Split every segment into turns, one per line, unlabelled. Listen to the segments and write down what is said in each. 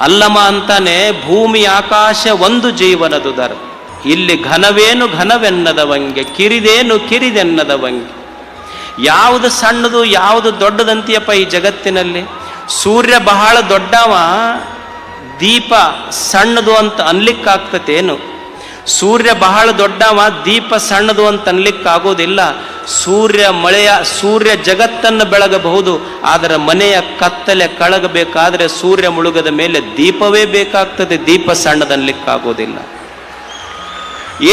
ಅಲ್ಲಮ ಅಂತಾನೆ ಭೂಮಿ ಆಕಾಶ ಒಂದು ಜೀವನದುದರ ಇಲ್ಲಿ ಘನವೇನು ಘನವೆನ್ನದವಂಗೆ, ಕಿರಿದೇನು ಕಿರಿದೆನ್ನದವಂಗೆ. ಯಾವುದು ಸಣ್ಣದು, ಯಾವುದು ದೊಡ್ಡದಂತೀಯಪ್ಪ ಈ ಜಗತ್ತಿನಲ್ಲಿ? ಸೂರ್ಯ ಬಹಳ ದೊಡ್ಡವ, ದೀಪ ಸಣ್ಣದು ಅಂತ ಅನ್ಲಿಕ್ಕಾಗ್ತತೇನು? ಸೂರ್ಯ ಬಹಳ ದೊಡ್ಡವ, ದೀಪ ಸಣ್ಣದು ಅಂತ ಅನ್ಲಿಕ್ಕಾಗೋದಿಲ್ಲ. ಸೂರ್ಯ ಮಳೆಯ ಸೂರ್ಯ ಜಗತ್ತನ್ನು ಬೆಳಗಬಹುದು, ಆದರೆ ಮನೆಯ ಕತ್ತಲೆ ಕಳಗಬೇಕಾದರೆ ಸೂರ್ಯ ಮುಳುಗದ ಮೇಲೆ ದೀಪವೇ ಬೇಕಾಗ್ತದೆ. ದೀಪ ಸಣ್ಣದನ್ಲಿಕ್ಕಾಗೋದಿಲ್ಲ.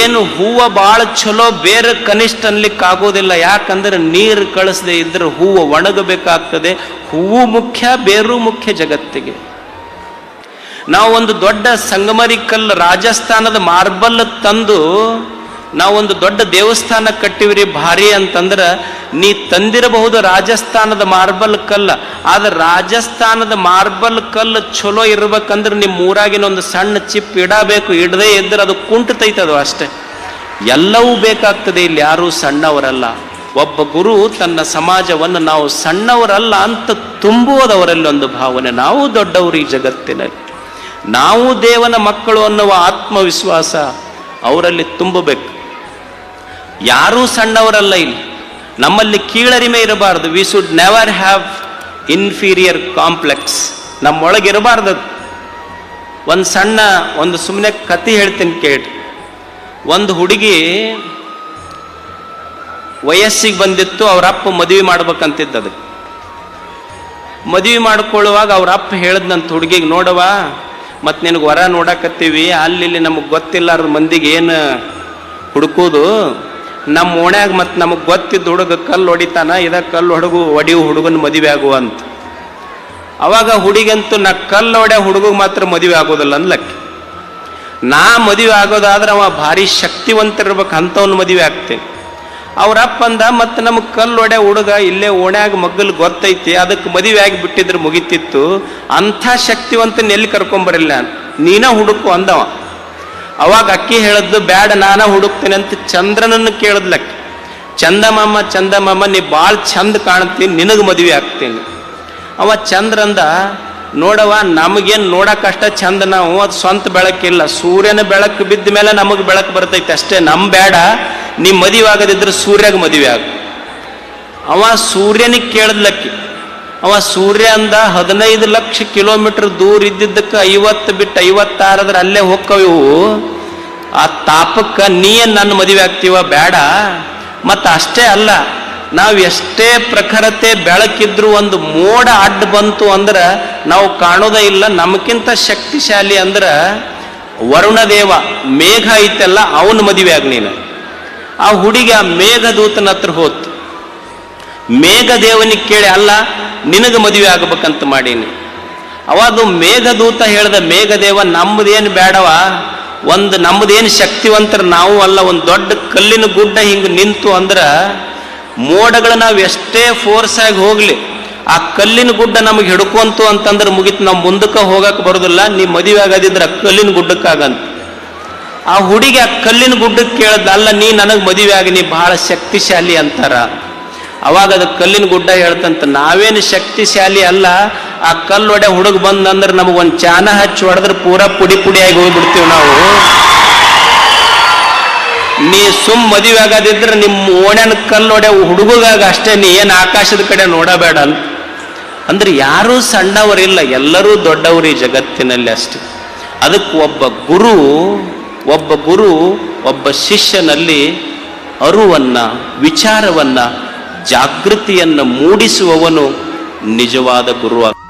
ಏನು ಹೂವ ಭಾಳ ಚಲೋ ಬೇರೆ ಕನಿಷ್ಠ ಅನ್ಲಿಕ್ಕಾಗೋದಿಲ್ಲ. ಯಾಕಂದ್ರೆ ನೀರು ಕಳಿಸದೆ ಇದ್ರೆ ಹೂವು ಒಣಗಬೇಕಾಗ್ತದೆ. ಹೂವು ಮುಖ್ಯ, ಬೇರು ಮುಖ್ಯ ಜಗತ್ತಿಗೆ. ನಾವು ಒಂದು ದೊಡ್ಡ ಸಂಗಮರಿ ಕಲ್ಲು ರಾಜಸ್ಥಾನದ ಮಾರ್ಬಲ್ ತಂದು ನಾವೊಂದು ದೊಡ್ಡ ದೇವಸ್ಥಾನ ಕಟ್ಟಿವ್ರಿ ಭಾರಿ ಅಂತಂದ್ರೆ ನೀ ತಂದಿರಬಹುದು ರಾಜಸ್ಥಾನದ ಮಾರ್ಬಲ್ ಕಲ್ಲ. ಆದ್ರೆ ರಾಜಸ್ಥಾನದ ಮಾರ್ಬಲ್ ಕಲ್ಲು ಚಲೋ ಇರ್ಬೇಕಂದ್ರೆ ನಿಮ್ಮ ಊರಾಗಿನ ಒಂದು ಸಣ್ಣ ಚಿಪ್ ಇಡಬೇಕು. ಇಡದೇ ಇದ್ರೆ ಅದು ಕುಂಟತೈತದು ಅಷ್ಟೇ. ಎಲ್ಲವೂ ಬೇಕಾಗ್ತದೆ ಇಲ್ಲಿ ಯಾರೂ ಸಣ್ಣವರಲ್ಲ. ಒಬ್ಬ ಗುರು ತನ್ನ ಸಮಾಜವನ್ನು ನಾವು ಸಣ್ಣವರಲ್ಲ ಅಂತ ತುಂಬುವುದವರಲ್ಲಿ ಒಂದು ಭಾವನೆ. ನಾವು ದೊಡ್ಡವರು ಈ ಜಗತ್ತಿನಲ್ಲಿ. ನಾವು ದೇವನ ಮಕ್ಕಳು ಅನ್ನುವ ಆತ್ಮವಿಶ್ವಾಸ ಅವರಲ್ಲಿ ತುಂಬಬೇಕು. ಯಾರೂ ಸಣ್ಣವರಲ್ಲ ಇಲ್ಲಿ. ನಮ್ಮಲ್ಲಿ ಕೀಳರಿಮೆ ಇರಬಾರ್ದು. We should never have inferior complex ನಮ್ಮೊಳಗಿರಬಾರ್ದು ಒಂದು ಸಣ್ಣ, ಒಂದು ಸುಮ್ಮನೆ ಕತೆ ಹೇಳ್ತೀನಿ ಕೇಳಿ ಒಂದು ಹುಡುಗಿ ವಯಸ್ಸಿಗೆ ಬಂದಿತ್ತು, ಅವ್ರ ಅಪ್ಪ ಮದುವೆ ಮಾಡ್ಬೇಕಂತಿದ್ದ ಅದಕ್ಕೆ. ಮದುವೆ ಮಾಡ್ಕೊಳ್ಳುವಾಗ ಅವ್ರ ಅಪ್ಪ ನನ್ನ ಹುಡುಗಿಗೆ ನೋಡವ ಮತ್ತು ನಿನಗೆ ವರ ನೋಡಕತ್ತೀವಿ, ಅಲ್ಲಿ ನಮಗೆ ಗೊತ್ತಿಲ್ಲಾರ್ದ ಮಂದಿಗೆ ಏನು ಹುಡುಕೋದು? ನಮ್ಮ ಓಣ್ಯಾಗ ಮತ್ತು ನಮಗೆ ಗೊತ್ತಿದ್ದ ಹುಡುಗ ಕಲ್ಲು ಹೊಡಿತಾನ, ಇದ ಕಲ್ಲು ಹುಡುಗು ಹೊಡಿಯು ಹುಡುಗನ ಮದುವೆ ಆಗುವಂತ. ಅವಾಗ ಹುಡುಗಂತೂ ನಾ ಕಲ್ಲು ಹೊಡೆ ಹುಡುಗಗೆ ಮಾತ್ರ ಮದುವೆ ಆಗೋದಿಲ್ಲ ಅನ್ಲಕ್ಕೆ. ನಾ ಮದುವೆ ಆಗೋದಾದ್ರೆ ಅವ ಭಾರಿ ಶಕ್ತಿವಂತಿರ್ಬೇಕು ಅಂಥವ್ನ ಮದುವೆ ಆಗ್ತೇನೆ. ಅವ್ರಪ್ಪ ಅಂದ ಮತ್ತು ನಮಗೆ ಕಲ್ಲು ಹೊಡೆ ಹುಡುಗ ಇಲ್ಲೇ ಓಣ್ಯಾಗ ಮಗ್ಗಲ್ ಗೊತ್ತೈತಿ ಅದಕ್ಕೆ ಮದುವೆ ಆಗಿ ಬಿಟ್ಟಿದ್ರೆ ಮುಗಿತಿತ್ತು, ಅಂಥ ಶಕ್ತಿವಂತನ ಎಲ್ಲಿ ಕರ್ಕೊಂಬರಿಲ್ಲ ನೀನ ಹುಡುಕು ಅಂದವ. ಅವಾಗ ಅಕ್ಕಿ ಹೇಳದ್ದು, ಬ್ಯಾಡ, ನಾನ ಹುಡುಕ್ತೇನೆ ಅಂತ ಚಂದ್ರನನ್ನು ಕೇಳದ್ಲಕ್ಕೆ ಚಂದಮಾಮ ಚಂದಮಾಮ, ನೀ ಭಾಳ ಚಂದ ಕಾಣ್ತೀನಿ, ನಿನಗೆ ಮದುವೆ ಆಗ್ತೀನಿ. ಅವ ಚಂದ್ರಂದ ನೋಡವ ನಮಗೇನು ನೋಡಕ್ಕಷ್ಟ ಚಂದ ನಾವು, ಅದು ಸ್ವಂತ ಬೆಳಕಿಲ್ಲ ಸೂರ್ಯನ ಬೆಳಕು ಬಿದ್ದ ಮೇಲೆ ನಮಗೆ ಬೆಳಕು ಬರ್ತೈತೆ ಅಷ್ಟೇ. ನಮ್ ಬೇಡ ನೀ ಮದುವೆ ಆಗದಿದ್ರೆ ಸೂರ್ಯಾಗ ಮದುವೆ ಆಗ. ಅವ ಸೂರ್ಯನಿಗೆ ಕೇಳದ್ಲಕ್ಕಿ ಅವ ಸೂರ್ಯ ಅಂದ ಹದಿನೈದು ಲಕ್ಷ ಕಿಲೋಮೀಟರ್ ದೂರ ಇದ್ದಿದ್ದಕ್ಕೆ ಐವತ್ತು ಬಿಟ್ಟು ಐವತ್ತಾರದ್ರ ಅಲ್ಲೇ ಹೋಕ್ಕವು ಆ ತಾಪಕ್ಕೆ ನೀ ನನ್ನ ಮದುವೆ ಆಗ್ತೀವ? ಬೇಡ. ಮತ್ತು ಅಷ್ಟೇ ಅಲ್ಲ, ನಾವು ಎಷ್ಟೇ ಪ್ರಖರತೆ ಬೆಳಕಿದ್ರು ಒಂದು ಮೋಡ ಅಡ್ಡ ಬಂತು ಅಂದ್ರೆ ನಾವು ಕಾಣೋದೇ ಇಲ್ಲ. ನಮಗಿಂತ ಶಕ್ತಿಶಾಲಿ ಅಂದ್ರೆ ವರುಣದೇವ, ಮೇಘ ಐತಲ್ಲ, ಅವನ ಮದುವೆ ಆಗ ನೀನು. ಆ ಹುಡುಗಿ ಆ ಮೇಘದೂತನ ಹತ್ರ ಹೋತು. ಮೇಘದೇವನಿಗೆ ಕೇಳಿ, ಅಲ್ಲ ನಿನಗೆ ಮದುವೆ ಆಗ್ಬೇಕಂತ ಮಾಡೀನಿ. ಅವಾಗ ಮೇಘದೂತ ಹೇಳಿದ, ಮೇಘದೇವ ನಮ್ಮದೇನು ಬೇಡವ ಒಂದು ನಮ್ಮದೇನು ಶಕ್ತಿವಂತರ ನಾವು ಅಲ್ಲ, ಒಂದು ದೊಡ್ಡ ಕಲ್ಲಿನ ಗುಡ್ಡ ಹಿಂಗೆ ನಿಂತು ಅಂದ್ರೆ ಮೋಡಗಳು ನಾವು ಎಷ್ಟೇ ಫೋರ್ಸ್ ಆಗಿ ಹೋಗಲಿ, ಆ ಕಲ್ಲಿನ ಗುಡ್ಡ ನಮಗೆ ಹಿಡ್ಕೊಂತು ಅಂತಂದ್ರೆ ಮುಗಿತು, ನಾವು ಮುಂದಕ್ಕೆ ಹೋಗಕ್ಕೆ ಬರೋದಿಲ್ಲ, ನೀ ಮದುವೆ ಆಗೋದಿದ್ರೆ ಆ ಕಲ್ಲಿನ ಗುಡ್ಡಕ್ಕಾಗಂತ. ಆ ಹುಡುಗಿ ಆ ಕಲ್ಲಿನ ಗುಡ್ಡಕ್ಕೆ ಕೇಳದ, ಅಲ್ಲ, ನೀ ನನಗೆ ಮದುವೆ ಆಗಿ, ನೀ ಬಹಳ ಶಕ್ತಿಶಾಲಿ ಅಂತಾರ. ಅವಾಗ ಅದು ಕಲ್ಲಿನ ಗುಡ್ಡ ಹೇಳ್ತಂತ, ನಾವೇನು ಶಕ್ತಿಶಾಲಿ ಅಲ್ಲ, ಆ ಕಲ್ಲು ಒಡೆ ಹುಡುಗ ಬಂದಂದ್ರೆ ನಮಗೊಂದು ಚಾನ ಹಚ್ಚಿ ಹೊಡೆದ್ರೆ ಪೂರ ಪುಡಿ ಪುಡಿಯಾಗಿ ಹೋಗ್ಬಿಡ್ತೀವಿ ನಾವು. ನೀ ಸುಮ್ ಮದುವೆ ಆಗೋದಿದ್ರೆ ನಿಮ್ಮ ಓಣ್ಯನ ಕಲ್ಲೊಡೆ ಹುಡುಗಾಗ ಅಷ್ಟೇ, ನೀ ಏನು ಆಕಾಶದ ಕಡೆ ನೋಡಬೇಡ ಅಂತ. ಅಂದ್ರೆ ಯಾರೂ ಸಣ್ಣವರಿಲ್ಲ, ಎಲ್ಲರೂ ದೊಡ್ಡವರು ಈ ಜಗತ್ತಿನಲ್ಲಿ ಅಷ್ಟೇ. ಅದಕ್ಕೆ ಒಬ್ಬ ಗುರು ಒಬ್ಬ ಗುರು, ಒಬ್ಬ ಶಿಷ್ಯನಲ್ಲಿ ಅರುವನ್ನ, ವಿಚಾರವನ್ನ ಜಾಗೃತಿಯನ್ನು ಮೂಡಿಸುವವನು ನಿಜವಾದ ಗುರು